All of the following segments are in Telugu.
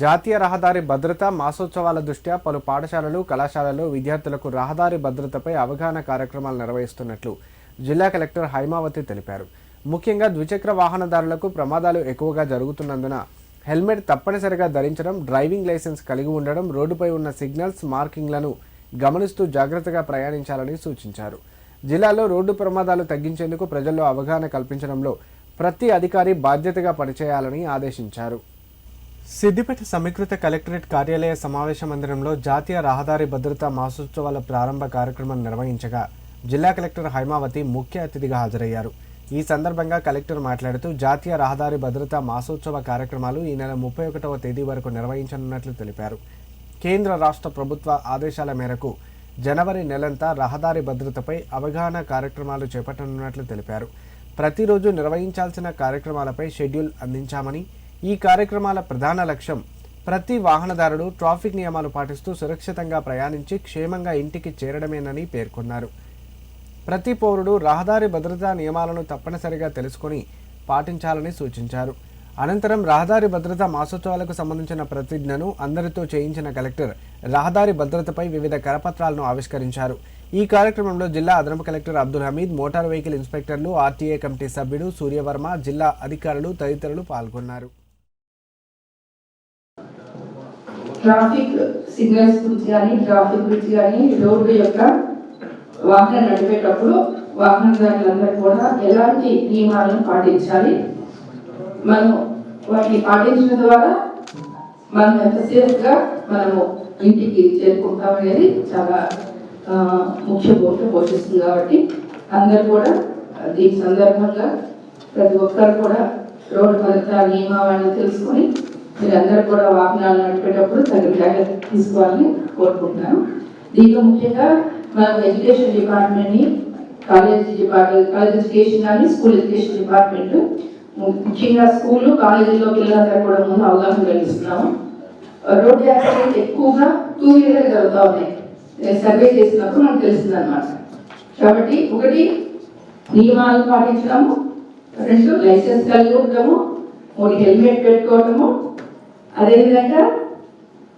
జాతీయ రహదారి భద్రత మాసోత్సవాల దృష్ట్యా పలు పాఠశాలలు కళాశాలలు విద్యార్థులకు రహదారి భద్రతపై అవగాహన కార్యక్రమాలు నిర్వహిస్తున్నట్లు జిల్లా కలెక్టర్ హైమావతి తెలిపారు. ముఖ్యంగా ద్విచక్ర వాహనదారులకు ప్రమాదాలు ఎక్కువగా జరుగుతున్నందున హెల్మెట్ తప్పనిసరిగా ధరించడం డ్రైవింగ్ లైసెన్స్ కలిగి ఉండడం రోడ్డుపై ఉన్న సిగ్నల్స్ మార్కింగ్లను గమనిస్తూ జాగ్రత్తగా ప్రయాణించాలని సూచించారు. జిల్లాలో రోడ్డు ప్రమాదాలు తగ్గించేందుకు ప్రజల్లో అవగాహన కల్పించడంలో ప్రతి అధికారి బాధ్యతగా పనిచేయాలని ఆదేశించారు. సిద్దిపేట సమీకృత కలెక్టరేట్ కార్యాలయ సమావేశ మందిరంలో జాతీయ రహదారి భద్రతా మాసోత్సవాల ప్రారంభ కార్యక్రమం నిర్వహించగా జిల్లా కలెక్టర్ హైమావతి ముఖ్య అతిథిగా హాజరయ్యారు. ఈ సందర్భంగా కలెక్టర్ మాట్లాడుతూ జాతీయ రహదారి భద్రతా మాసోత్సవ కార్యక్రమాలు ఈ నెల ముప్పై ఒకటవ తేదీ వరకు నిర్వహించనున్నట్లు తెలిపారు. కేంద్ర రాష్ట్ర ప్రభుత్వ ఆదేశాల మేరకు జనవరి నెలంతా రహదారి భద్రతపై అవగాహన కార్యక్రమాలు చేపట్టనున్నట్లు తెలిపారు. ప్రతిరోజు నిర్వహించాల్సిన కార్యక్రమాలపై షెడ్యూల్ అందించామని ఈ కార్యక్రమాల ప్రధాన లక్ష్యం ప్రతి వాహనదారుడు ట్రాఫిక్ నియమాలు పాటిస్తూ సురక్షితంగా ప్రయాణించి క్షేమంగా ఇంటికి చేరడమేనని పేర్కొన్నారు. ప్రతి పౌరుడు రహదారి భద్రతా నియమాలను తప్పనిసరిగా తెలుసుకొని పాటించాలని సూచించారు. అనంతరం రహదారి భద్రతా మాసోత్సవాలకు సంబంధించిన ప్రతిజ్ఞను అందరితో చేయించిన కలెక్టర్ రహదారి భద్రతపై వివిధ కరపత్రాలను ఆవిష్కరించారు. ఈ కార్యక్రమంలో జిల్లా అదనపు collector Abdul Hameed motor vehicle ఇన్స్పెక్టర్లు RTA committee సభ్యుడు సూర్యవర్మ జిల్లా అధికారులు తదితరులు పాల్గొన్నారు. ట్రాఫిక్ సిగ్నల్స్ గురించి కానీ ట్రాఫిక్ గురించి కానీ రోడ్డు యొక్క వాహనం నడిపేటప్పుడు వాహనదారులందరూ కూడా ఎలాంటి నియమాలను పాటించాలి? మనం వాటిని పాటించడం ద్వారా మనం ఎంత మనము ఇంటికి చేరుకుంటాం అనేది చాలా ముఖ్య భూమిక పోషిస్తుంది కాబట్టి అందరు కూడా దీని సందర్భంగా ప్రతి ఒక్కరు కూడా రోడ్డు భద్రతా నియమావళిని తెలుసుకొని మీరందరూ కూడా వాహనాలు నడిపేటప్పుడు తగిన జాగ్రత్త తీసుకోవాలని కోరుకుంటున్నాను. దీంట్లో ముఖ్యంగా మనం ఎడ్యుకేషన్ డిపార్ట్మెంట్ని కాలేజ్ డిపార్ట్మెంట్ కాలేజ్ ఎడ్యుకేషన్ కానీ స్కూల్ ఎడ్యుకేషన్ డిపార్ట్మెంట్ ముఖ్యంగా స్కూల్ కాలేజీలో పిల్లలందరూ కూడా ముందు అవగాహన కలిగిస్తున్నాము. రోడ్ యాక్సిడెంట్ ఎక్కువగా టూ వీలర్ జరుగుతూ ఉన్నాయి. సర్వే చేసినప్పుడు మనకు తెలిసింది అనమాట కాబట్టి ఒకటి నియమాలు పాటించడము. రెండు లైసెన్స్ కలిగి ఉండటము మూడు హెల్మెట్ పెట్టుకోవటము అదేవిధంగా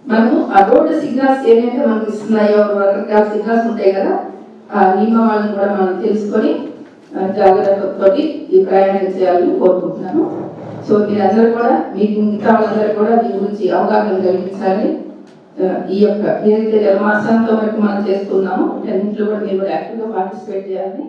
మనము ఆ రోడ్డు సిగ్నల్స్ ఏమైతే మనకు ఇస్తున్నాయో రకరకాల సిగ్నల్స్ ఉంటాయి కదా ఆ నియమాలను కూడా మనం తెలుసుకొని జాగ్రత్తతో జాగ్రత్తతోటి ఈ ప్రయాణం చేయాలని కోరుకుంటున్నాను. సో మీరందరూ కూడా మీకు మిగతా వాళ్ళందరూ కూడా దీని గురించి అవగాహన కలిగించాలి. ఈ యొక్క ఏదైతే జన్మాసాంతం వరకు మనం చేస్తున్నామో అన్నింటిలో కూడా మీరు యాక్టివ్గా పార్టిసిపేట్ చేయాలని